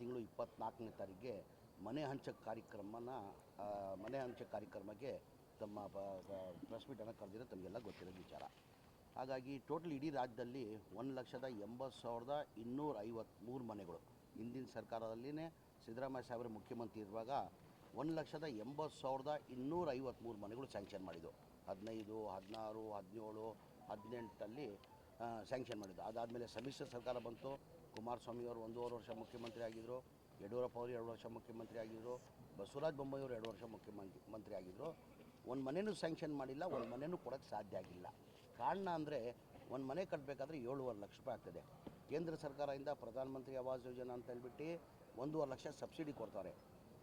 ತಿಂಗಳು ಇಪ್ಪತ್ನಾಲ್ಕನೇ ತಾರೀಕಿಗೆ ಮನೆ ಹಂಚಕ ಕಾರ್ಯಕ್ರಮನ ಮನೆ ಹಂಚಕ ಕಾರ್ಯಕ್ರಮಕ್ಕೆ ತಮ್ಮ ಪ್ರೆಸ್ ಮೀಟನ್ನು ಕರೆದಿರೋ ತಮಗೆಲ್ಲ ಗೊತ್ತಿರೋ ವಿಚಾರ. ಹಾಗಾಗಿ ಟೋಟಲ್ ಇಡೀ ರಾಜ್ಯದಲ್ಲಿ ಒಂದು ಲಕ್ಷದ ಎಂಬತ್ತು ಸಾವಿರದ ಇನ್ನೂರ ಐವತ್ತ್ಮೂರು ಮನೆಗಳು. ಹಿಂದಿನ ಸರ್ಕಾರದಲ್ಲಿನೇ ಸಿದ್ದರಾಮಯ್ಯ ಸಾಹೇಬರು ಮುಖ್ಯಮಂತ್ರಿ ಇರುವಾಗ ಒಂದು ಲಕ್ಷದ ಎಂಬತ್ತು ಸಾವಿರದ ಇನ್ನೂರ ಐವತ್ತ್ಮೂರು ಮನೆಗಳು ಸ್ಯಾಂಕ್ಷನ್ ಮಾಡಿದ್ದು. ಹದಿನೈದು, ಹದಿನಾರು, ಹದಿನೇಳು, ಹದಿನೆಂಟಲ್ಲಿ ಸ್ಯಾಂಕ್ಷನ್ ಮಾಡಿದ್ದು. ಅದಾದಮೇಲೆ ಸಮ್ಮಿಶ್ರ ಸರ್ಕಾರ ಬಂತು. ಕುಮಾರಸ್ವಾಮಿ ಅವರು ಒಂದೂವರೆ ವರ್ಷ ಮುಖ್ಯಮಂತ್ರಿ ಆಗಿದ್ದರು ಯಡಿಯೂರಪ್ಪ ಅವರು ಎರಡು ವರ್ಷ ಮುಖ್ಯಮಂತ್ರಿ ಆಗಿದ್ದರು ಬಸವರಾಜ ಬೊಮ್ಮಾಯಿ ಅವರು ಎರಡು ವರ್ಷ ಮುಖ್ಯಮಂತ್ರಿ, ಮಂತ್ರಿ ಆಗಿದ್ದರು ಒಂದು ಮನೆಯೂ ಸ್ಯಾಂಕ್ಷನ್ ಮಾಡಿಲ್ಲ, ಒಂದು ಮನೆಯೂ ಕೊಡೋಕ್ಕೆ ಸಾಧ್ಯ ಆಗಿಲ್ಲ. ಕಾರಣ ಅಂದರೆ ಒಂದು ಮನೆ ಕಟ್ಟಬೇಕಾದ್ರೆ ಏಳುವರೆ ಲಕ್ಷ ರೂಪಾಯಿ ಆಗ್ತದೆ. ಕೇಂದ್ರ ಸರ್ಕಾರದಿಂದ ಪ್ರಧಾನಮಂತ್ರಿ ಆವಾಸ್ ಯೋಜನಾ ಅಂತ ಹೇಳ್ಬಿಟ್ಟು ಒಂದೂವರೆ ಲಕ್ಷ ಸಬ್ಸಿಡಿ ಕೊಡ್ತಾರೆ.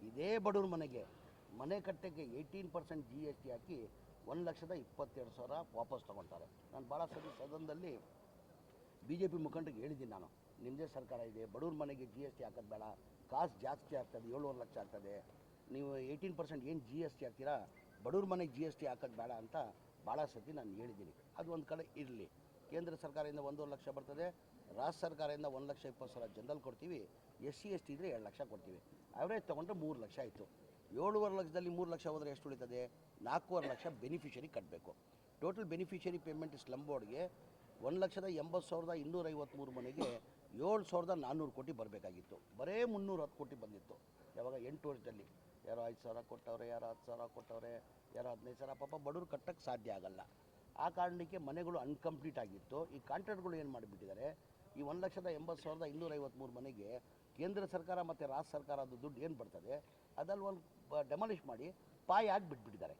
ಇದೇ ಬಡವ್ರ ಮನೆಗೆ ಮನೆ ಕಟ್ಟಕ್ಕೆ eighteen percent G S T ಹಾಕಿ ಒಂದು ಲಕ್ಷದ ಇಪ್ಪತ್ತೆರಡು ಸಾವಿರ ವಾಪಸ್ ತೊಗೊಳ್ತಾರೆ ನಾನು ಭಾಳ ಸರಿ ಸದನದಲ್ಲಿ ಬಿ ಜೆ ಪಿ ಮುಖಂಡರಿಗೆ ಹೇಳಿದ್ದೀನಿ ನಾನು. ನಿಮ್ಮದೇ ಸರ್ಕಾರ ಇದೆ, ಬಡವ್ರ ಮನೆಗೆ ಜಿ ಎಸ್ ಟಿ ಹಾಕೋದು ಬೇಡ, ಕಾಸು ಜಾಸ್ತಿ ಆಗ್ತದೆ ಏಳುವರೆ ಲಕ್ಷ ಆಗ್ತದೆ. ನೀವು ಏಯ್ಟೀನ್ ಪರ್ಸೆಂಟ್ ಏನು ಜಿ ಎಸ್ ಟಿ ಹಾಕ್ತೀರಾ, ಬಡವ್ರ ಮನೆಗೆ ಜಿ ಎಸ್ ಟಿ ಹಾಕೋದು ಬೇಡ ಅಂತ ಭಾಳ ಸತಿ ನಾನು ಹೇಳಿದ್ದೀನಿ. ಅದು ಒಂದು ಕಡೆ ಇರಲಿ. ಕೇಂದ್ರ ಸರ್ಕಾರದಿಂದ ಒಂದೂವರೆ ಲಕ್ಷ ಬರ್ತದೆ, ರಾಜ್ಯ ಸರ್ಕಾರದಿಂದ ಒಂದು ಲಕ್ಷ ಇಪ್ಪತ್ತು ಸಾವಿರ ಜನರಲ್ ಕೊಡ್ತೀವಿ, ಎಸ್ ಸಿ, ಎಸ್ ಟಿ ಇದ್ದರೆ ಎರಡು ಲಕ್ಷ ಕೊಡ್ತೀವಿ. ಅವರೇಜ್ ತೊಗೊಂಡ್ರೆ ಮೂರು ಲಕ್ಷ ಆಯಿತು. ಏಳುವರೆ ಲಕ್ಷದಲ್ಲಿ ಮೂರು ಲಕ್ಷ ಹೋದರೆ ಎಷ್ಟು ಉಳಿತದೆ? ನಾಲ್ಕೂವರೆ ಲಕ್ಷ ಬೆನಿಫಿಷರಿ ಕಟ್ಟಬೇಕು ಟೋಟಲ್ ಬೆನಿಫಿಷರಿ ಪೇಮೆಂಟ್ ಸ್ಲಮ್ ಬೋರ್ಡ್ಗೆ ಒಂದು ಲಕ್ಷದ ಎಂಬತ್ತು ಸಾವಿರದ ಇನ್ನೂರೈವತ್ತ್ಮೂರು ಮನೆಗೆ ಏಳು ಸಾವಿರದ ನಾನ್ನೂರು ಕೋಟಿ ಬರಬೇಕಾಗಿತ್ತು. ಬರೇ ಮುನ್ನೂರ ಹತ್ತು ಕೋಟಿ ಬಂದಿತ್ತು. ಯಾವಾಗ ಎಂಟು ವರ್ಷದಲ್ಲಿ. ಯಾರೋ ಐದು ಸಾವಿರ ಕೊಟ್ಟವ್ರೆ, ಯಾರೋ ಹತ್ತು ಸಾವಿರ ಕೊಟ್ಟವ್ರೆ, ಯಾರೋ ಹದಿನೈದು ಸಾವಿರ, ಪಾಪ ಬಡವರು ಕಟ್ಟಕ್ಕೆ ಸಾಧ್ಯ ಆಗಲ್ಲ. ಆ ಕಾರಣಕ್ಕೆ ಮನೆಗಳು ಅನ್ಕಂಪ್ಲೀಟ್ ಆಗಿತ್ತು. ಈ ಕಾಂಟ್ರಾಕ್ಟ್ಗಳು ಏನು ಮಾಡಿಬಿಟ್ಟಿದ್ದಾರೆ? ಈ ಒಂದು ಲಕ್ಷದ ಎಂಬತ್ತು ಸಾವಿರದ ಇನ್ನೂರ ಐವತ್ತ್ಮೂರು ಮನೆಗೆ ಕೇಂದ್ರ ಸರ್ಕಾರ ಮತ್ತು ರಾಜ್ಯ ಸರ್ಕಾರದ ದುಡ್ಡು ಏನು ಬರ್ತದೆ? ಅದಲ್ಲಿ ಒಂದು ಡೆಮಾಲಿಷ್ ಮಾಡಿ ಪಾಯ ಆಗಿ ಬಿಟ್ಬಿಟ್ಟಿದ್ದಾರೆ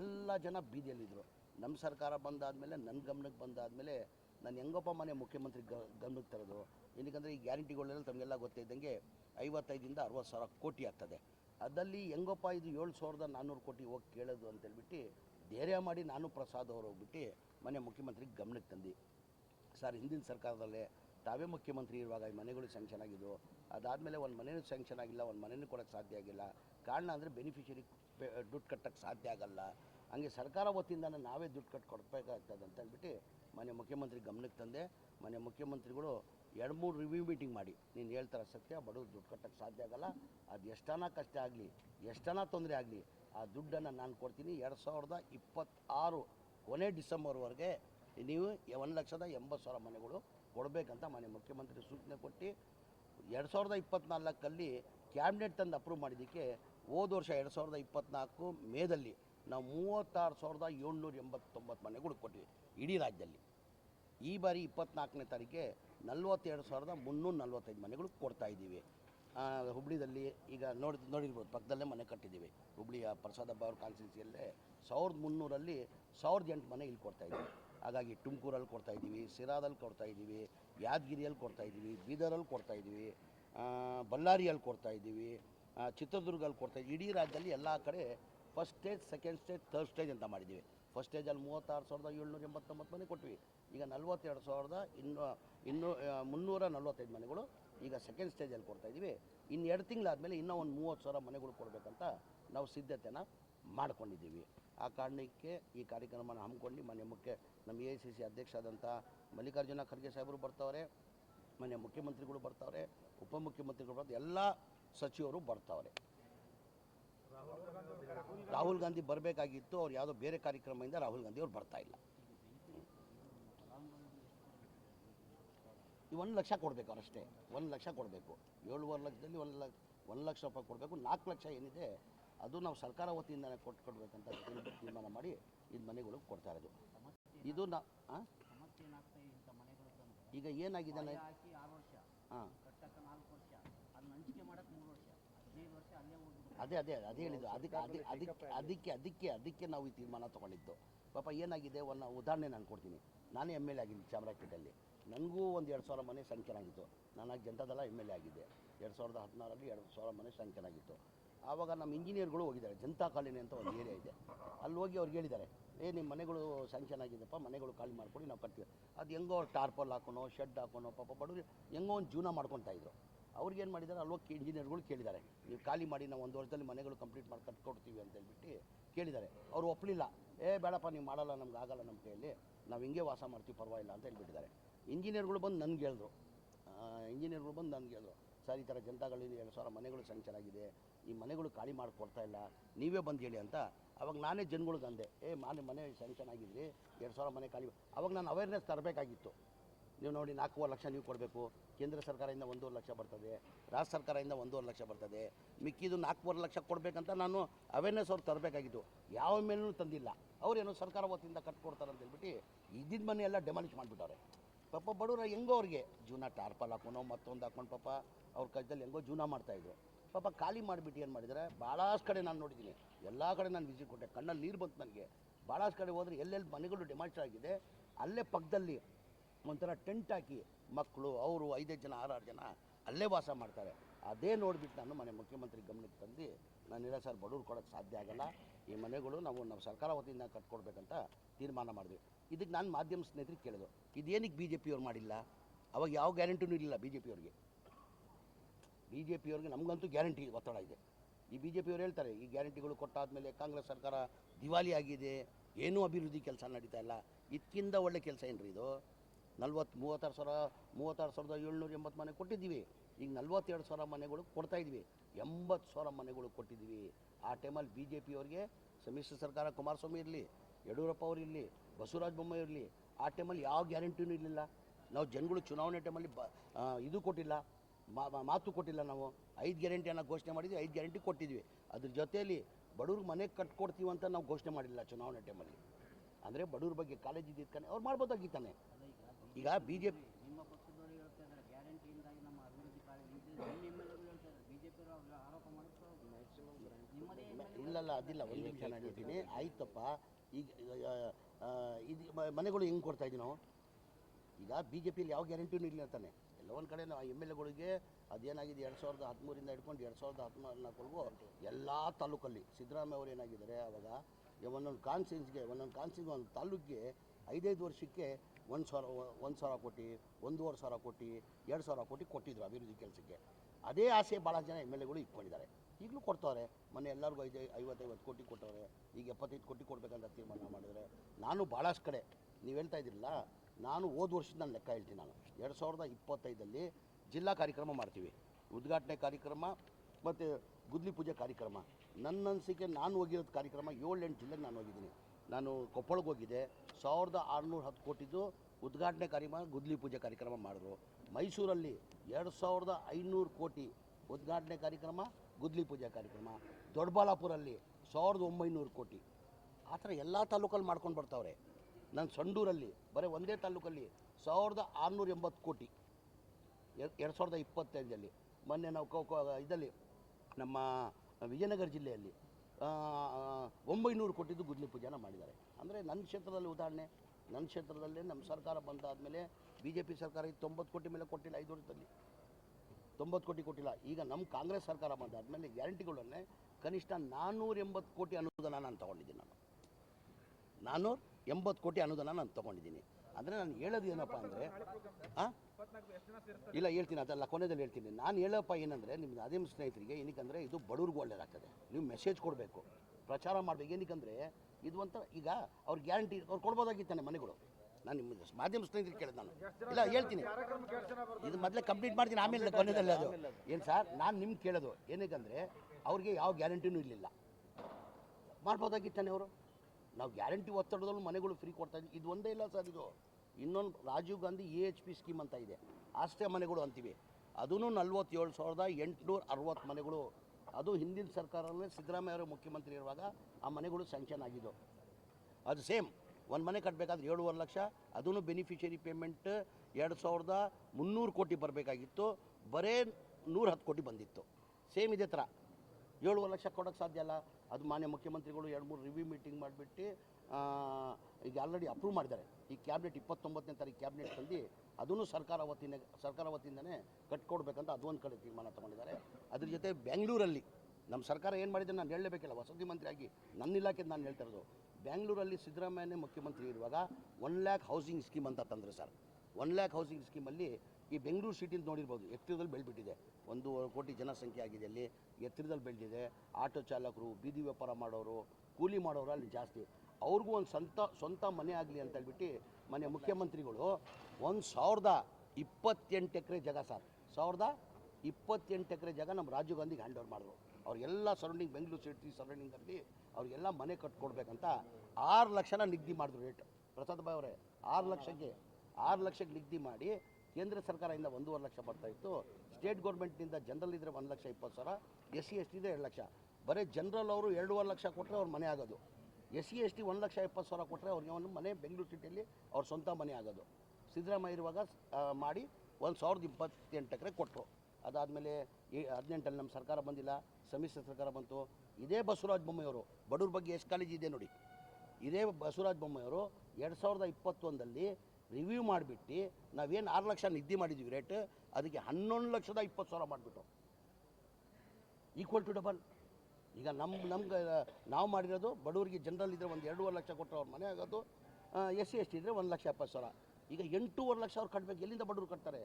ಎಲ್ಲ ಜನ ಬೀದಿಯಲ್ಲಿದ್ದರು ನಮ್ಮ ಸರ್ಕಾರ ಬಂದಾದಮೇಲೆ ನನ್ನ ಗಮನಕ್ಕೆ ಬಂದಾದಮೇಲೆ ನಾನು ಹೆಂಗಪ್ಪ ಮನೆ ಮುಖ್ಯಮಂತ್ರಿ ಗಮನಕ್ಕೆ ತರೋದು? ಏನಕ್ಕಂದ್ರೆ ಈ ಗ್ಯಾರಂಟಿಗಳೆಲ್ಲ ತಮಗೆಲ್ಲ ಗೊತ್ತಿದ್ದಂಗೆ ಐವತ್ತೈದಿಂದ ಅರವತ್ತು ಸಾವಿರ ಕೋಟಿ ಆಗ್ತದೆ. ಅದರಲ್ಲಿ ಹೆಂಗಪ್ಪ ಇದು ಏಳು ಸಾವಿರದ ನಾನ್ನೂರು ಕೋಟಿ ಹೋಗಿ ಕೇಳೋದು ಅಂತೇಳ್ಬಿಟ್ಟು ಧೈರ್ಯ ಮಾಡಿ ನಾನು ಪ್ರಸಾದ್ ಅವರು ಹೋಗ್ಬಿಟ್ಟು ಮನೆ ಮುಖ್ಯಮಂತ್ರಿಗೆ ಗಮನಕ್ಕೆ ತಂದು, ಸರ್, ಹಿಂದಿನ ಸರ್ಕಾರದಲ್ಲೇ ತಾವೇ ಮುಖ್ಯಮಂತ್ರಿ ಇರುವಾಗ ಈ ಮನೆಗಳು ಸ್ಯಾಂಕ್ಷನ್ ಆಗಿದ್ದು, ಅದಾದಮೇಲೆ ಒಂದು ಮನೆಯೂ ಸ್ಯಾಂಕ್ಷನ್ ಆಗಿಲ್ಲ, ಒಂದು ಮನೆಯೂ ಕೊಡೋಕ್ಕೆ ಸಾಧ್ಯ ಆಗಿಲ್ಲ. ಕಾರಣ ಅಂದರೆ ಬೆನಿಫಿಷರಿ ದುಡ್ಡು ಕಟ್ಟಕ್ಕೆ ಸಾಧ್ಯ ಆಗಲ್ಲ. ಹಂಗೆ ಸರ್ಕಾರ ವತಿಯಿಂದನೇ ನಾವೇ ದುಡ್ಡು ಕಟ್ಟು ಕೊಡಬೇಕಾಗ್ತದೆ ಅಂತ ಹೇಳ್ಬಿಟ್ಟು ಮನೆ ಮುಖ್ಯಮಂತ್ರಿ ಗಮನಕ್ಕೆ ತಂದೆ ಮನೆ ಮುಖ್ಯಮಂತ್ರಿಗಳು ಎರಡು ಮೂರು ರಿವ್ಯೂ ಮೀಟಿಂಗ್ ಮಾಡಿ. ನೀನು ಹೇಳ್ತಾರ ಸತ್ಯ, ಬಡವ್ರು ದುಡ್ಡು ಕಟ್ಟಕ್ಕೆ ಸಾಧ್ಯ ಆಗಲ್ಲ. ಅದು ಎಷ್ಟನ ಕಷ್ಟ ಆಗಲಿ, ಎಷ್ಟನ ತೊಂದರೆ ಆಗಲಿ, ಆ ದುಡ್ಡನ್ನು ನಾನು ಕೊಡ್ತೀನಿ. ಎರಡು ಸಾವಿರದ ಇಪ್ಪತ್ತಾರು ಕೊನೆ ಡಿಸೆಂಬರ್ವರೆಗೆ ನೀವು ಒಂದು ಲಕ್ಷದ ಎಂಬತ್ತು ಸಾವಿರ ಮನೆಗಳು ಕೊಡಬೇಕಂತ ಮನೆ ಮುಖ್ಯಮಂತ್ರಿ ಸೂಚನೆ ಕೊಟ್ಟು, ಎರಡು ಸಾವಿರದ ಇಪ್ಪತ್ತ್ನಾಲ್ಕಲ್ಲಿ ಕ್ಯಾಬಿನೆಟ್ ತಂದು ಅಪ್ರೂವ್ ಮಾಡಿದ್ದಕ್ಕೆ ಹೋದ ವರ್ಷ ಎರಡು ಸಾವಿರದ ಇಪ್ಪತ್ತ್ನಾಲ್ಕು ಮೇದಲ್ಲಿ ನಾವು ಮೂವತ್ತಾರು ಸಾವಿರದ ಏಳ್ನೂರ ಎಂಬತ್ತೊಂಬತ್ತು ಮನೆಗಳು ಕೊಟ್ಟಿವಿ ಇಡೀ ರಾಜ್ಯದಲ್ಲಿ. ಈ ಬಾರಿ ಇಪ್ಪತ್ನಾಲ್ಕನೇ ತಾರೀಕೆ ನಲ್ವತ್ತೆರಡು ಸಾವಿರದ ಮುನ್ನೂರ ನಲ್ವತ್ತೈದು ಮನೆಗಳು ಕೊಡ್ತಾ ಇದ್ದೀವಿ. ಆ, ಹುಬ್ಳಿದಲ್ಲಿ ಈಗ ನೋಡಿ ನೋಡಿರ್ಬೋದು ಪಕ್ಕದಲ್ಲೇ ಮನೆ ಕಟ್ಟಿದ್ದೀವಿ. ಹುಬ್ಳಿಯ ಪ್ರಸಾದ ಅವ್ರ ಕಾನ್ಸ್ಟಿಟ್ಯೂನ್ಸಿಯಲ್ಲೇ ಸಾವಿರದ ಮುನ್ನೂರಲ್ಲಿ ಸಾವಿರದ ಎಂಟು ಮನೆ ಇಲ್ಲಿ ಕೊಡ್ತಾ ಇದ್ದೀವಿ. ಹಾಗಾಗಿ ತುಮಕೂರಲ್ಲಿ ಕೊಡ್ತಾ ಇದ್ದೀವಿ ಸಿರಾದಲ್ಲಿ ಕೊಡ್ತಾ ಇದ್ದೀವಿ ಯಾದಗಿರಿಯಲ್ಲಿ ಕೊಡ್ತಾ ಇದ್ದೀವಿ ಬೀದರಲ್ಲಿ ಕೊಡ್ತಾ ಇದ್ದೀವಿ ಆ, ಬಳ್ಳಾರಿಯಲ್ಲಿ ಕೊಡ್ತಾ ಇದ್ದೀವಿ ಚಿತ್ರದುರ್ಗಲ್ಲಿ ಕೊಡ್ತಾ ಇದ್ದೀವಿ. ಇಡೀ ರಾಜ್ಯದಲ್ಲಿ ಎಲ್ಲ ಕಡೆ first stage second stage third stage ಅಂತ ಮಾಡಿದ್ದೀವಿ. ಫಸ್ಟ್ ಸ್ಟೇಜಲ್ಲಿ ಮೂವತ್ತಾರು ಸಾವಿರದ ಏಳ್ನೂರ ಎಂಬತ್ತೊಂಬತ್ತು ಮನೆ ಕೊಟ್ವಿ. ಈಗ ನಲ್ವತ್ತೆರಡು ಸಾವಿರದ ಇನ್ನೂ ಇನ್ನೂ ಮುನ್ನೂರ ನಲ್ವತ್ತೈದು ಮನೆಗಳು ಈಗ ಸೆಕೆಂಡ್ ಸ್ಟೇಜಲ್ಲಿ ಕೊಡ್ತಾ ಇದ್ದೀವಿ. ಇನ್ನು ಎರಡು ತಿಂಗಳಾದಮೇಲೆ ಇನ್ನೂ ಒಂದು ಮೂವತ್ತು ಸಾವಿರ ಮನೆಗಳು ಕೊಡಬೇಕಂತ ನಾವು ಸಿದ್ಧತೆನ ಮಾಡ್ಕೊಂಡಿದ್ದೀವಿ. ಆ ಕಾರಣಕ್ಕೆ ಈ ಕಾರ್ಯಕ್ರಮವನ್ನು ಹಮ್ಮಿಕೊಂಡು ಮನೆ ಮುಖ್ಯ, ನಮ್ಮ ಎ ಐ ಸಿ ಸಿ ಅಧ್ಯಕ್ಷ ಆದಂಥ ಮಲ್ಲಿಕಾರ್ಜುನ ಖರ್ಗೆ ಸಾಹೇಬರು ಬರ್ತಾವ್ರೆ ಮನೆ ಮುಖ್ಯಮಂತ್ರಿಗಳು ಬರ್ತಾವ್ರೆ ಉಪಮುಖ್ಯಮಂತ್ರಿಗಳು ಬರ್ತಾರೆ ಎಲ್ಲ ಸಚಿವರು ಬರ್ತಾವ್ರೆ. ರಾಹುಲ್ ಗಾಂಧಿ ಬರಬೇಕಾಗಿತ್ತು ಅವ್ರು ಯಾವುದೋ ಬೇರೆ ಕಾರ್ಯಕ್ರಮದಿಂದ ರಾಹುಲ್ ಗಾಂಧಿ ಅವ್ರು ಬರ್ತಾ ಇಲ್ಲ. ಈ ಒಂದು ಲಕ್ಷ ಕೊಡಬೇಕು ಅವರಷ್ಟೇ ಒಂದು ಲಕ್ಷ ಕೊಡಬೇಕು. ಏಳುವರೆ ಲಕ್ಷದಲ್ಲಿ ಒಂದು ಲಕ್ಷ ಒಂದು ಲಕ್ಷ ರೂಪಾಯಿ ಕೊಡಬೇಕು. ನಾಲ್ಕು ಲಕ್ಷ ಏನಿದೆ ಅದು ನಾವು ಸರ್ಕಾರ ವತಿಯಿಂದನೇ ಕೊಟ್ಟು ಕೊಡಬೇಕಂತ ತೀರ್ಮಾನ ಮಾಡಿ ಇದು ಮನೆಗಳು ಕೊಡ್ತಾ ಇರೋದು. ಇದು ನಾ ಈಗ ಏನಾಗಿದೆ ಹಾಂ. ಅದೇ ಅದೇ ಅದೇ ಹೇಳಿದ್ದು. ಅದಕ್ಕೆ ಅದಕ್ಕೆ ಅದಕ್ಕೆ ಅದಕ್ಕೆ ಅದಕ್ಕೆ ಅದಕ್ಕೆ ನಾವು ಈ ತೀರ್ಮಾನ ತೊಗೊಂಡಿದ್ದು. ಪಾಪ ಏನಾಗಿದೆ? ಒಂದು ಉದಾಹರಣೆ ನಾನು ಕೊಡ್ತೀನಿ. ನಾನೇ ಎಂ ಎಲ್ ಎ ಆಗಿದ್ದೀನಿ ಚಾಮರಾಜಪೇಟೆಯಲ್ಲಿ. ನನಗೂ ಒಂದು ಎರಡು ಸಾವಿರ ಮನೆ ಸಂಖ್ಯೆನಾಗಿತ್ತು ನಾನು ಜನತಾದಲ್ಲ ಎಂ ಎಲ್ ಎ ಆಗಿದ್ದೆ. ಎರಡು ಸಾವಿರದ ಹದಿನಾರಲ್ಲಿ ಎರಡು ಸಾವಿರ ಮನೆ ಸಂಖ್ಯೆನಾಗಿತ್ತು ಆವಾಗ ನಮ್ಮ ಇಂಜಿನಿಯರ್ಗಳು ಹೋಗಿದ್ದಾರೆ. ಜನತಾ ಕಾಲೋನಿ ಅಂತ ಒಂದು ಏರಿಯಾ ಇದೆ. ಅಲ್ಲಿ ಹೋಗಿ ಅವ್ರಿಗೆ ಹೇಳಿದ್ದಾರೆ ಏ ನಿಮ್ಮ ಮನೆಗಳು ಸ್ಯಾಂಕ್ಷನ್ ಆಗಿದೆಪ್ಪ ಮನೆಗಳು ಖಾಲಿ ಮಾಡ್ಕೊಡಿ ನಾವು ಕಟ್ತೀವಿ. ಅದು ಹೆಂಗೋ ಟಾರ್ಪಲ್ ಹಾಕೋನೋ ಶೆಡ್ ಹಾಕೋಣ ಪಾಪ ಬಡವ್ರು ಹೆಂಗೋ ಒಂದು ಜೀವನ ಮಾಡ್ಕೊತಾ ಇದ್ರು. ಅವ್ರಿಗೆ ಏನು ಮಾಡಿದ್ದಾರೆ ಹೋಗಿ ಇಂಜಿನಿಯರ್ಗಳು ಕೇಳಿದ್ದಾರೆ. ನೀವು ಖಾಲಿ ಮಾಡಿ ನಾವು ಒಂದು ವರ್ಷದಲ್ಲಿ ಮನೆಗಳು ಕಂಪ್ಲೀಟ್ ಮಾಡಿ ಕಟ್ಕೊಡ್ತೀವಿ ಅಂತ ಹೇಳ್ಬಿಟ್ಟು ಕೇಳಿದ್ದಾರೆ. ಅವ್ರು ಒಪ್ಪಲಿಲ್ಲ ಏ, ಬೇಡಪ್ಪ, ನೀವು ಮಾಡಲ್ಲ, ನಮ್ಗೆ ಆಗಲ್ಲ ನಮ್ಮ ಕೈಯಲ್ಲಿ. ನಾವು ಹಿಂಗೆ ವಾಸ ಮಾಡ್ತೀವಿ, ಪರವಾಗಿಲ್ಲ ಅಂತ ಹೇಳ್ಬಿಟ್ಟಿದ್ದಾರೆ. ಇಂಜಿನಿಯರ್ಗಳು ಬಂದು ನನಗೆ ಹೇಳಿದ್ರು. ಇಂಜಿನಿಯರ್ಗಳು ಬಂದು ನನಗೆ ಹೇಳಿದ್ರು. ಸರ್, ಈ ಥರ ಜನತಾಗಳಲ್ಲಿ ಎರಡು ಸಾವಿರ ಮನೆಗಳು ಸ್ಯಾಂಕ್ಷನ್ ಆಗಿದೆ ಈ ಮನೆಗಳು ಖಾಲಿ ಮಾಡಿಕೊಡ್ತಾ ಇಲ್ಲ. ನೀವೇ ಬಂದು ಹೇಳಿ ಅಂತ ಅವಾಗ ನಾನೇ ಜನಗಳಿಗೆ ಅಂದೆ ಏ, ಮಾನೆ, ಮನೆ ಸ್ಯಾಂಕ್ಷನ್ ಆಗಿದ್ರಿ ಎರಡು ಸಾವಿರ ಮನೆ ಖಾಲಿ ಅವಾಗ ನಾನು ಅವೇರ್ನೆಸ್ ತರಬೇಕಾಗಿತ್ತು. ನೀವು ನೋಡಿ ನಾಲ್ಕೂವರೆ ಲಕ್ಷ ನೀವು ಕೊಡಬೇಕು. ಕೇಂದ್ರ ಸರ್ಕಾರದಿಂದ ಒಂದೂವರೆ ಲಕ್ಷ ಬರ್ತದೆ. ರಾಜ್ಯ ಸರ್ಕಾರದಿಂದ ಒಂದೂವರೆ ಲಕ್ಷ ಬರ್ತದೆ. ಮಿಕ್ಕಿದು ನಾಲ್ಕೂವರೆ ಲಕ್ಷ ಕೊಡಬೇಕಂತ ನಾನು ಅವೇರ್ನೆಸ್ ಅವ್ರು ತರಬೇಕಾಗಿತ್ತು. ಯಾವ ಮೇಲೂ ತಂದಿಲ್ಲ. ಅವರೇನು ಸರ್ಕಾರ ವತಿಯಿಂದ ಕಟ್ಕೊಡ್ತಾರೆ ಅಂತ ಹೇಳ್ಬಿಟ್ಟು ಇದ್ದಿದ್ದ ಮನೆ ಎಲ್ಲ ಡೆಮಾಲಿಷ್ ಮಾಡಿಬಿಟ್ಟವ್ರೆ. ಪಾಪ ಬಡವ್ರ ಹೆಂಗೋ ಅವ್ರಿಗೆ. ಜೀವನ ಟಾರ್ಪಲ್ ಹಾಕೊಂಡು ಮತ್ತೊಂದು ಹಾಕೊಂಡು ಪಾಪ ಅವ್ರ ಕೈದಲ್ಲಿ ಹೆಂಗೋ ಜೀವನ ಮಾಡ್ತಾಯಿದ್ರು ಪಾಪ ಖಾಲಿ ಮಾಡಿಬಿಟ್ಟು ಏನು ಮಾಡಿದರೆ? ಭಾಳಷ್ಟು ಕಡೆ ನಾನು ನೋಡಿದ್ದೀನಿ. ಎಲ್ಲ ಕಡೆ ನಾನು ವಿಸಿಟ್ ಕೊಟ್ಟೆ. ಕಣ್ಣಲ್ಲಿ ನೀರು ಬಂತು ನನಗೆ. ಭಾಳಷ್ಟು ಕಡೆ ಹೋದರೆ ಎಲ್ಲೆಲ್ಲಿ ಮನೆಗಳು ಡೆಮಾಲಿಷ್ ಆಗಿದೆ, ಅಲ್ಲೇ ಪಕ್ಕದಲ್ಲಿ ಒಂಥರ ಟೆಂಟ್ ಹಾಕಿ ಮಕ್ಕಳು, ಅವರು ಐದೈದು ಜನ ಆರಾರು ಜನ ಅಲ್ಲೇ ವಾಸ ಮಾಡ್ತಾರೆ. ಅದೇ ನೋಡಿಬಿಟ್ಟು ನಾನು ಮನೆ ಮುಖ್ಯಮಂತ್ರಿ ಗಮನಕ್ಕೆ ತಂದು, ನಾನು ಇಲ್ಲ ಸರ್, ಬಡವ್ರು ಕೊಡೋಕ್ಕೆ ಸಾಧ್ಯ ಆಗಲ್ಲ. ಈ ಮನೆಗಳು ನಾವು ನಾವು ಸರ್ಕಾರ ವತಿಯಿಂದ ಕಟ್ಕೊಡ್ಬೇಕಂತ ತೀರ್ಮಾನ ಮಾಡಿದ್ವಿ. ಇದಕ್ಕೆ ನಾನು ಮಾಧ್ಯಮ ಸ್ನೇಹಿತರಿಗೆ ಕೇಳಿದ್ರು ಇದೇನಕ್ಕೆ ಬಿ ಜೆ ಪಿಯವ್ರು ಮಾಡಿಲ್ಲ? ಅವಾಗ ಯಾವ ಗ್ಯಾರಂಟಿನೂ ಇಲ್ಲ ಬಿ ಜೆ ಪಿಯವ್ರಿಗೆ ಬಿ ಜೆ ಪಿಯವ್ರಿಗೆ ನಮಗಂತೂ ಗ್ಯಾರಂಟಿ ಒತ್ತಡ ಇದೆ. ಈ ಬಿ ಜೆ ಪಿಯವ್ರು ಹೇಳ್ತಾರೆ, ಈ ಗ್ಯಾರಂಟಿಗಳು ಕೊಟ್ಟಾದ್ಮೇಲೆ ಕಾಂಗ್ರೆಸ್ ಸರ್ಕಾರ ದಿವಾಲಿ ಆಗಿದೆ ಏನೂ ಅಭಿವೃದ್ಧಿ ಕೆಲಸ ನಡೀತಾ ಇಲ್ಲ. ಇದಕ್ಕಿಂತ ಒಳ್ಳೆ ಕೆಲಸ ಏನ್ರಿ ಇದು? ನಲ್ವತ್ತು ಮೂವತ್ತಾರು ಸಾವಿರ, ಮೂವತ್ತಾರು ಸಾವಿರದ ಏಳ್ನೂರ ಎಂಬತ್ತು ಮನೆ ಕೊಟ್ಟಿದ್ದೀವಿ. ಈಗ ನಲ್ವತ್ತೆರಡು ಸಾವಿರ ಮನೆಗಳು ಕೊಡ್ತಾ ಇದ್ವಿ ಎಂಬತ್ತು ಸಾವಿರ ಮನೆಗಳು ಕೊಟ್ಟಿದ್ದೀವಿ. ಆ ಟೈಮಲ್ಲಿ ಬಿ ಜೆ ಪಿಯವ್ರಿಗೆ ಸಮ್ಮಿಶ್ರ ಸರ್ಕಾರ ಕುಮಾರಸ್ವಾಮಿ ಇರಲಿ, ಯಡಿಯೂರಪ್ಪ ಅವರು ಇರಲಿ, ಬಸವರಾಜ ಬೊಮ್ಮಾಯಿ ಇರಲಿ, ಆ ಟೈಮಲ್ಲಿ ಯಾವ ಗ್ಯಾರಂಟಿನೂ ಇರಲಿಲ್ಲ. ನಾವು ಜನಗಳು ಚುನಾವಣೆ ಟೈಮಲ್ಲಿ ಬ ಇದು ಕೊಟ್ಟಿಲ್ಲ. ಮಾತು ಕೊಟ್ಟಿಲ್ಲ ನಾವು. ಐದು ಗ್ಯಾರಂಟಿಯನ್ನು ಘೋಷಣೆ ಮಾಡಿದ್ವಿ, ಐದು ಗ್ಯಾರಂಟಿ ಕೊಟ್ಟಿದ್ವಿ. ಅದ್ರ ಜೊತೆಯಲ್ಲಿ ಬಡವ್ರಿಗೆ ಮನೆ ಕಟ್ಕೊಡ್ತೀವಿ ಅಂತ ನಾವು ಘೋಷಣೆ ಮಾಡಿಲ್ಲ ಚುನಾವಣೆ ಟೈಮಲ್ಲಿ. ಅಂದರೆ ಬಡವ್ರ ಬಗ್ಗೆ ಕಾಳಜಿ ಇದ್ದಿದ್ದಾನೆ ಅವ್ರು ಮಾಡ್ಬೋದಾಗಿತ್ತಾನೆ. ಈಗ ಬಿ ಜೆ ಪಿ ಇಲ್ಲಲ್ಲ ಅದಿಲ್ಲ ಒಂದು ನಿಮಿಷ ನಾನು ಹೇಳ್ತೀನಿ. ಆಯ್ತಪ್ಪ. ಈಗ ಈಗ, ಇದು ಮನೆಗಳು ಹೆಂಗೆ ಕೊಡ್ತಾ ಇದ್ದೀವಿ ನಾವು ಈಗ ಬಿ ಜೆ ಪಿಯಲ್ಲಿ ಯಾವ ಗ್ಯಾರಂಟಿನೂ ಇಲ್ಲ ಅಂತಾನೆ. ಎಲ್ಲ ಒಂದು ಕಡೆ ನಾವು ಎಂ ಎಲ್ ಎಗಳಿಗೆ ಅದೇನಾಗಿದೆ ಎರಡು ಸಾವಿರದ ಹದಿಮೂರಿಂದ ಹಿಡ್ಕೊಂಡು ಎರಡು ಸಾವಿರದ ಹದಿನಾಲ್ಕವರೆಗೂ ಎಲ್ಲ ತಾಲೂಕಲ್ಲಿ ಸಿದ್ದರಾಮಯ್ಯ ಅವರು ಏನಾಗಿದ್ದಾರೆ ಆವಾಗ ಒಂದೊಂದು ಕಾನ್ಸಿನ್ಸ್ಗೆ ಒಂದೊಂದು ಕಾನ್ಸಿನ್ಸ್ ಒಂದು ತಾಲೂಕಿಗೆ ಐದೈದು ವರ್ಷಕ್ಕೆ ಒಂದು ಸಾವಿರ ಒಂದು ಸಾವಿರ ಕೋಟಿ, ಒಂದೂವರೆ ಸಾವಿರ ಕೋಟಿ, ಎರಡು ಸಾವಿರ ಕೋಟಿ ಕೊಟ್ಟಿದ್ರು ಅಭಿವೃದ್ಧಿ ಕೆಲಸಕ್ಕೆ. ಅದೇ ಆಸೆ ಭಾಳ ಜನ ಎಂ ಎಲ್ ಎಗಳು ಇಟ್ಕೊಂಡಿದ್ದಾರೆ. ಈಗಲೂ ಕೊಡ್ತವ್ರೆ. ಮೊನ್ನೆ ಎಲ್ಲರಿಗೂ ಐದು, ಐವತ್ತೈವತ್ತು ಕೋಟಿ ಕೊಟ್ಟವ್ರೆ. ಈಗ ಎಪ್ಪತ್ತೈದು ಕೋಟಿ ಕೊಡಬೇಕಂತ ತೀರ್ಮಾನ ಮಾಡಿದರೆ ನಾನು ಭಾಳಷ್ಟು ಕಡೆ, ನೀವು ಹೇಳ್ತಾ ಇದ್ದೀರಲ್ಲ, ನಾನು ಹೋದ ವರ್ಷದ ನಾನು ಲೆಕ್ಕ ಹೇಳ್ತೀನಿ ನಾನು. ಎರಡು ಸಾವಿರದ ಇಪ್ಪತ್ತೈದಲ್ಲಿ ಜಿಲ್ಲಾ ಕಾರ್ಯಕ್ರಮ ಮಾಡ್ತೀವಿ. ಉದ್ಘಾಟನೆ ಕಾರ್ಯಕ್ರಮ ಮತ್ತು ಗುದ್ಲಿ ಪೂಜೆ ಕಾರ್ಯಕ್ರಮ. ನನ್ನ ಅನಿಸಿಕೆ ನಾನು ಹೋಗಿರೋದು ಕಾರ್ಯಕ್ರಮ ಏಳೆಂಟು ಜಿಲ್ಲೆಗೆ ನಾನು ಹೋಗಿದ್ದೀನಿ. ನಾನು ಕೊಪ್ಪಳಕ್ಕೆ ಹೋಗಿದ್ದೆ. ಸಾವಿರದ ಆರುನೂರು ಹತ್ತು ಕೋಟಿದು ಉದ್ಘಾಟನೆ ಕಾರ್ಯಕ್ರಮ, ಗುದ್ಲಿ ಪೂಜೆ ಕಾರ್ಯಕ್ರಮ ಮಾಡಿದ್ರು. ಮೈಸೂರಲ್ಲಿ ಎರಡು ಸಾವಿರದ ಐನೂರು ಕೋಟಿ ಉದ್ಘಾಟನೆ ಕಾರ್ಯಕ್ರಮ, ಗುದ್ಲಿ ಪೂಜೆ ಕಾರ್ಯಕ್ರಮ. ದೊಡ್ಡಬಳ್ಳಾಪುರಲ್ಲಿ ಸಾವಿರದ ಒಂಬೈನೂರು ಕೋಟಿ. ಆ ಥರ ಎಲ್ಲ ತಾಲೂಕಲ್ಲಿ ಮಾಡ್ಕೊಂಡು ಬರ್ತಾವ್ರೆ. ನಾನು ಸಂಡೂರಲ್ಲಿ, ಬರೀ ಒಂದೇ ತಾಲೂಕಲ್ಲಿ ಸಾವಿರದ ಆರುನೂರ ಎಂಬತ್ತು ಕೋಟಿ. ಎರ್- ಎರಡು ಸಾವಿರದ ಇಪ್ಪತ್ತೈದರಲ್ಲಿ. ಮೊನ್ನೆ ನಾವು ಕೋ, ಇದರಲ್ಲಿ, ನಮ್ಮ ವಿಜಯನಗರ ಜಿಲ್ಲೆಯಲ್ಲಿ ಒಂಬೈನೂರು ಕೋಟಿದ್ದು ಗುದ್ಲಿ ಪೂಜೆನ ಮಾಡಿದ್ದಾರೆ. ಅಂದರೆ ನನ್ನ ಕ್ಷೇತ್ರದಲ್ಲಿ ಉದಾಹರಣೆ ನನ್ನ ಕ್ಷೇತ್ರದಲ್ಲೇ ನಮ್ಮ ಸರ್ಕಾರ ಬಂದಾದಮೇಲೆ ಬಿ ಜೆ ಪಿ ಸರ್ಕಾರ ತೊಂಬತ್ತು ಕೋಟಿ ಮೇಲೆ ಕೊಟ್ಟಿಲ್ಲ ಐದು ವರ್ಷದಲ್ಲಿ ತೊಂಬತ್ತು ಕೋಟಿ ಕೊಟ್ಟಿಲ್ಲ. ಈಗ ನಮ್ಮ ಕಾಂಗ್ರೆಸ್ ಸರ್ಕಾರ ಬಂದಾದಮೇಲೆ ಗ್ಯಾರಂಟಿಗಳನ್ನೇ ಕನಿಷ್ಠ ನಾನ್ನೂರ ಎಂಬತ್ತು ಕೋಟಿ ಅನುದಾನ ನಾನು ತೊಗೊಂಡಿದ್ದೀನಿ ನಾನು. ನಾನ್ನೂರ ಎಂಬತ್ತು ಕೋಟಿ ಅನುದಾನ ನಾನು ತೊಗೊಂಡಿದ್ದೀನಿ. ಅಂದರೆ ನಾನು ಹೇಳೋದು ಏನಪ್ಪ ಅಂದರೆ ಹಾಂ ಇಲ್ಲ, ಹೇಳ್ತೀನಿ, ಅದಲ್ಲ ಕೊನೆಯಲ್ಲಿ ಹೇಳ್ತೀನಿ. ನಾನು ಹೇಳಪ್ಪ ಏನಂದರೆ ನಿಮ್ಮ ಅದೇ ಸ್ನೇಹಿತರಿಗೆ ಏನಕ್ಕಂದರೆ, ಇದು ಬಡವ್ರಿಗೂ ಒಳ್ಳೇದಾಗ್ತದೆ. ನೀವು ಮೆಸೇಜ್ ಕೊಡಬೇಕು. ಪ್ರಚಾರ ಮಾಡಬೇಕು. ಏನಕ್ಕಂದರೆ, ಇದು ಅಂತ, ಈಗ ಅವ್ರು ಗ್ಯಾರಂಟಿ ಅವ್ರು ಕೊಡ್ಬೋದಾಗಿತ್ತಾನೆ ಮನೆಗಳು. ನಾನು ನಿಮ್ಮ ಮಾಧ್ಯಮ ಸ್ನೇಹಿತರಿಗೆ ಕೇಳಿದೆ ನಾನು. ಇಲ್ಲ, ಹೇಳ್ತೀನಿ. ಇದು ಮೊದಲೇ ಕಂಪ್ಲೀಟ್ ಮಾಡ್ತೀನಿ, ಆಮೇಲೆ ಕೊನೆಯಲ್ಲಿ ಅದು. ಏನು ಸರ್, ನಾನು ನಿಮ್ಗೆ ಕೇಳೋದು, ಏನಕ್ಕಂದರೆ, ಅವ್ರಿಗೆ ಯಾವ ಗ್ಯಾರಂಟಿನೂ ಇರಲಿಲ್ಲ. ಮಾಡ್ಬೋದಾಗಿತ್ತಾನೆ ಅವರು? ನಾವು ಗ್ಯಾರಂಟಿ ಒತ್ತಡದಲ್ಲೂ ಮನೆಗಳು ಫ್ರೀ ಕೊಡ್ತಾ ಇದ್ವಿ ಇದು ಒಂದೇ ಇಲ್ಲ ಸರ್ ಇದು. ಇನ್ನೊಂದು Rajiv Gandhi A H P scheme ಅಂತ ಇದೆ. ಆಶ್ರಯ ಮನೆಗಳು ಅಂತೀವಿ. ಅದೂ ನಲ್ವತ್ತೇಳು ಸಾವಿರದ ಎಂಟುನೂರ ಅರವತ್ತು ಮನೆಗಳು. ಅದು ಹಿಂದಿನ ಸರ್ಕಾರದಲ್ಲೇ ಸಿದ್ದರಾಮಯ್ಯ ಅವರು ಮುಖ್ಯಮಂತ್ರಿ ಇರುವಾಗ ಆ ಮನೆಗಳು ಸ್ಯಾಂಕ್ಷನ್ ಆಗಿದ್ದು. ಅದು ಸೇಮ್ ಒಂದು ಮನೆ ಕಟ್ಟಬೇಕಾದ್ರೆ ಏಳುವರೆ ಲಕ್ಷ. ಅದೂ ಬೆನಿಫಿಷರಿ ಪೇಮೆಂಟ್ ಎರಡು ಸಾವಿರದ ಮುನ್ನೂರು ಕೋಟಿ ಬರಬೇಕಾಗಿತ್ತು. ಬರೇ ನೂರ ಹತ್ತು ಕೋಟಿ ಬಂದಿತ್ತು. ಸೇಮ್ ಇದೇ ಥರ. ಏಳುವರೆ ಲಕ್ಷ ಕೊಡೋಕ್ಕೆ ಸಾಧ್ಯ ಅಲ್ಲ. ಅದು ಮಾನ್ಯ ಮುಖ್ಯಮಂತ್ರಿಗಳು ಎರಡು ಮೂರು ರಿವ್ಯೂ ಮೀಟಿಂಗ್ ಮಾಡಿಬಿಟ್ಟು ಈಗ ಆಲ್ರೆಡಿ ಅಪ್ರೂವ್ ಮಾಡಿದ್ದಾರೆ. ಈ ಕ್ಯಾಬಿನೆಟ್ ಇಪ್ಪತ್ತೊಂಬತ್ತನೇ ತಾರೀಕು ಕ್ಯಾಬಿನೆಟ್ ತಂದು ಅದನ್ನು ಸರ್ಕಾರ ವತಿಯಿಂದ, ಸರ್ಕಾರ ವತಿಯಿಂದನೇ ಕಟ್ಕೊಡ್ಬೇಕಂತ ಅದೊಂದು ಕಡೆ ತೀರ್ಮಾನ ತೊಗೊಂಡಿದ್ದಾರೆ. ಅದ್ರ ಜೊತೆ ಬೆಂಗಳೂರಲ್ಲಿ ನಮ್ಮ ಸರ್ಕಾರ ಏನು ಮಾಡಿದ್ರು ನಾನು ಹೇಳಲೇಬೇಕಿಲ್ಲ ವಸತಿ ಮಂತ್ರಿಯಾಗಿ ನನ್ನ ಇಲಾಖೆ ನಾನು ಹೇಳ್ತಾ ಇರೋದು. ಬೆಂಗಳೂರಲ್ಲಿ ಸಿದ್ದರಾಮಯ್ಯನೇ ಮುಖ್ಯಮಂತ್ರಿ ಇರುವಾಗ ಒನ್ ಲ್ಯಾಕ್ ಹೌಸಿಂಗ್ ಸ್ಕೀಮ್ ಅಂತ ತಂದರು ಸರ್. ಒನ್ ಲ್ಯಾಕ್ ಹೌಸಿಂಗ್ ಸ್ಕೀಮಲ್ಲಿ ಈ ಬೆಂಗಳೂರು ಸಿಟಿಲಿ ನೋಡಿರ್ಬೋದು, ಎತ್ತರದಲ್ಲಿ ಬೆಳೆದ್ಬಿಟ್ಟಿದೆ. ಒಂದು ಕೋಟಿ ಜನಸಂಖ್ಯೆ ಆಗಿದೆ ಅಲ್ಲಿ, ಎತ್ತರದಲ್ಲಿ ಬೆಳೆದಿದೆ. ಆಟೋ ಚಾಲಕರು, ಬೀದಿ ವ್ಯಾಪಾರ ಮಾಡೋರು, ಕೂಲಿ ಮಾಡೋರು ಅಲ್ಲಿ ಜಾಸ್ತಿ. ಅವ್ರಿಗೂ ಒಂದು ಸ್ವಂತ ಸ್ವಂತ ಮನೆ ಆಗಲಿ ಅಂತ ಹೇಳ್ಬಿಟ್ಟು ಮನೆ ಮುಖ್ಯಮಂತ್ರಿಗಳು ಒಂದು ಸಾವಿರದ ಇಪ್ಪತ್ತೆಂಟು ಎಕರೆ ಜಾಗ ಸರ್. ಸಾವಿರದ ಇಪ್ಪತ್ತೆಂಟು ಎಕರೆ ಜಾಗ ನಮ್ಮ ರಾಜೀವ್ ಗಾಂಧಿಗೆ ಹ್ಯಾಂಡ್ ಓವರ್ ಮಾಡಿದ್ರು. ಅವ್ರಿಗೆಲ್ಲ ಸರೌಂಡಿಂಗ್ ಬೆಂಗಳೂರು ಸಿಟಿ ಸರೌಂಡಿಂಗಲ್ಲಿ ಅವ್ರಿಗೆಲ್ಲ ಮನೆ ಕಟ್ಕೊಡ್ಬೇಕಂತ ಆರು ಲಕ್ಷನ ನಿಗದಿ ಮಾಡಿದ್ರು ರೇಟ್ ಪ್ರಸಾದ್ ಭಾಯ್ ಅವರೇ, ಆರು ಲಕ್ಷಕ್ಕೆ ಆರು ಲಕ್ಷಕ್ಕೆ ನಿಗದಿ ಮಾಡಿ ಕೇಂದ್ರ ಸರ್ಕಾರದಿಂದ ಒಂದೂವರೆ ಲಕ್ಷ ಬರ್ತಾ ಇತ್ತು. ಸ್ಟೇಟ್ ಗೌರ್ಮೆಂಟ್ನಿಂದ ಜನರಲ್ ಇದ್ದರೆ ಒಂದು ಲಕ್ಷ ಇಪ್ಪತ್ತು ಸಾವಿರ, ಎಸ್ ಸಿ, ಎಸ್ ಟಿ ಇದ್ರೆ ಎರಡು ಲಕ್ಷ. ಬರೀ ಜನರಲ್ ಅವರು ಎರಡೂವರೆ ಲಕ್ಷ ಕೊಟ್ಟರೆ ಅವ್ರ ಮನೆ ಆಗೋದು. ಎಸ್ ಸಿ, ಎಸ್ ಟಿ ಒಂದು ಲಕ್ಷ ಇಪ್ಪತ್ತು ಸಾವಿರ ಕೊಟ್ಟರೆ ಅವ್ರಿಗೆ ಒಂದು ಮನೆ ಬೆಂಗಳೂರು ಸಿಟಿಯಲ್ಲಿ ಅವ್ರ ಸ್ವಂತ ಮನೆ ಆಗೋದು. ಸಿದ್ದರಾಮಯ್ಯ ಇರುವಾಗ ಮಾಡಿ ಒಂದು ಸಾವಿರದ ಇಪ್ಪತ್ತೆಂಟು ಎಕರೆ ಕೊಟ್ಟರು ಅದಾದಮೇಲೆ ಈ ಹದಿನೆಂಟಲ್ಲಿ ನಮ್ಮ ಸರ್ಕಾರ ಬಂದಿಲ್ಲ, ಸಮ್ಮಿಶ್ರ ಸರ್ಕಾರ ಬಂತು. ಇದೇ ಬಸವರಾಜ ಬೊಮ್ಮೆಯವರು ಬಡವ್ರ ಬಗ್ಗೆ ಎಷ್ಟು ಕಾಲೇಜ್ ಇದೆ ನೋಡಿ. ಇದೇ ಬಸವರಾಜ ಬೊಮ್ಮೆಯವರು ಎರಡು ಸಾವಿರದ ಇಪ್ಪತ್ತೊಂದಲ್ಲಿ ರಿವ್ಯೂ ಮಾಡಿಬಿಟ್ಟು ನಾವೇನು ಆರು ಲಕ್ಷ ನಿದ್ದೆ ಮಾಡಿದ್ವಿ ರೇಟ್ ಅದಕ್ಕೆ ಹನ್ನೊಂದು ಲಕ್ಷದ ಇಪ್ಪತ್ತು ಸಾವಿರ ಮಾಡಿಬಿಟ್ಟು. ಈಕ್ವಲ್ ಟು ಡಬಲ್ ಈಗ ನಮ್ಮ ನಮ್ಗೆ, ನಾವು ಮಾಡಿರೋದು ಬಡವರಿಗೆ ಜನರಲ್ ಇದ್ದರೆ ಒಂದು ಎರಡೂವರೆ ಲಕ್ಷ ಕೊಟ್ಟರೆ ಅವ್ರ ಮನೆ ಆಗೋದು ಎಸ್ ಸಿ, ಎಸ್ ಟಿ ಇದ್ದರೆ ಒಂದು ಲಕ್ಷ ಎಪ್ಪತ್ತು ಸಾವಿರ. ಈಗ ಎಂಟೂವರೆ ಲಕ್ಷ ಅವ್ರು ಕಟ್ಟಬೇಕು ಎಲ್ಲಿಂದ ಬಡವರು ಕಟ್ತಾರೆ?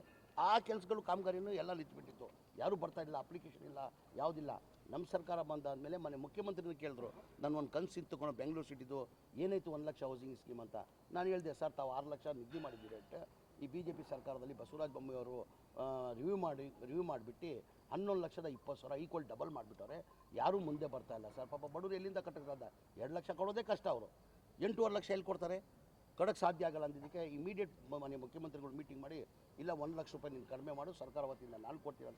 ಆ ಕೆಲಸಗಳು, ಕಾಮಗಾರಿನೂ ಎಲ್ಲ ನಿಂತ್ಬಿಟ್ಟಿತ್ತು. ಯಾರೂ ಬರ್ತಾ ಇಲ್ಲ ಅಪ್ಲಿಕೇಶನ್ ಇಲ್ಲ, ಯಾವುದಿಲ್ಲ. ನಮ್ಮ ಸರ್ಕಾರ ಬಂದಾದಮೇಲೆ ಮನೆ ಮುಖ್ಯಮಂತ್ರಿನ ಕೇಳಿದ್ರು ನಾನು ಒಂದು ಕನಸು ಇತ್ತುಕೊಂಡು ಬೆಂಗಳೂರು ಸಿಟಿದು. ಏನಾಯಿತು ಒಂದು ಲಕ್ಷ ಹೌಸಿಂಗ್ ಸ್ಕೀಮ್ ಅಂತ? ನಾನು ಹೇಳಿದೆ, ಸರ್, ತಾವು ಆರು ಲಕ್ಷ ನಿಧಿ ಮಾಡಿದ್ದೀರಿ ಅಂತ. ಈ ಬಿ ಜೆ ಪಿ ಸರ್ಕಾರದಲ್ಲಿ ಬಸವರಾಜ ಬೊಮ್ಮೆಯವರು ರಿವ್ಯೂ ಮಾಡಿ ರಿವ್ಯೂ ಮಾಡಿಬಿಟ್ಟು ಹನ್ನೊಂದು ಲಕ್ಷದ ಇಪ್ಪತ್ತು ಸಾವಿರ ಈಕ್ವಲ್ ಡಬಲ್ ಮಾಡಿಬಿಟ್ಟವ್ರೆ. ಯಾರೂ ಮುಂದೆ ಬರ್ತಾ ಇಲ್ಲ. ಸರ್, ಪಾಪ ಬಡವರು ಎಲ್ಲಿಂದ ಕಟ್ಟಕ್ಕಾದ ಎರಡು ಲಕ್ಷ ಕೊಡೋದೇ ಕಷ್ಟ ಅವರು. ಎಂಟೂವರೆ ಲಕ್ಷ ಎಲ್ಲಿ ಕೊಡ್ತಾರೆ? ಕೊಡೋಕ್ಕೆ ಸಾಧ್ಯ ಆಗಲ್ಲ ಅಂದಿದ್ದಕ್ಕೆ ಇಮಿಡಿಯೇಟ್ ಮನೆ ಮುಖ್ಯಮಂತ್ರಿಗಳು ಮೀಟಿಂಗ್ ಮಾಡಿ, ಇಲ್ಲ ಒಂದು ಲಕ್ಷ ರೂಪಾಯಿ ನೀನು ಕಡಿಮೆ ಮಾಡು, ಸರ್ಕಾರ ವತಿಯಿಂದ ನಾನು ಕೊಡ್ತೀನಿ ಅಂತ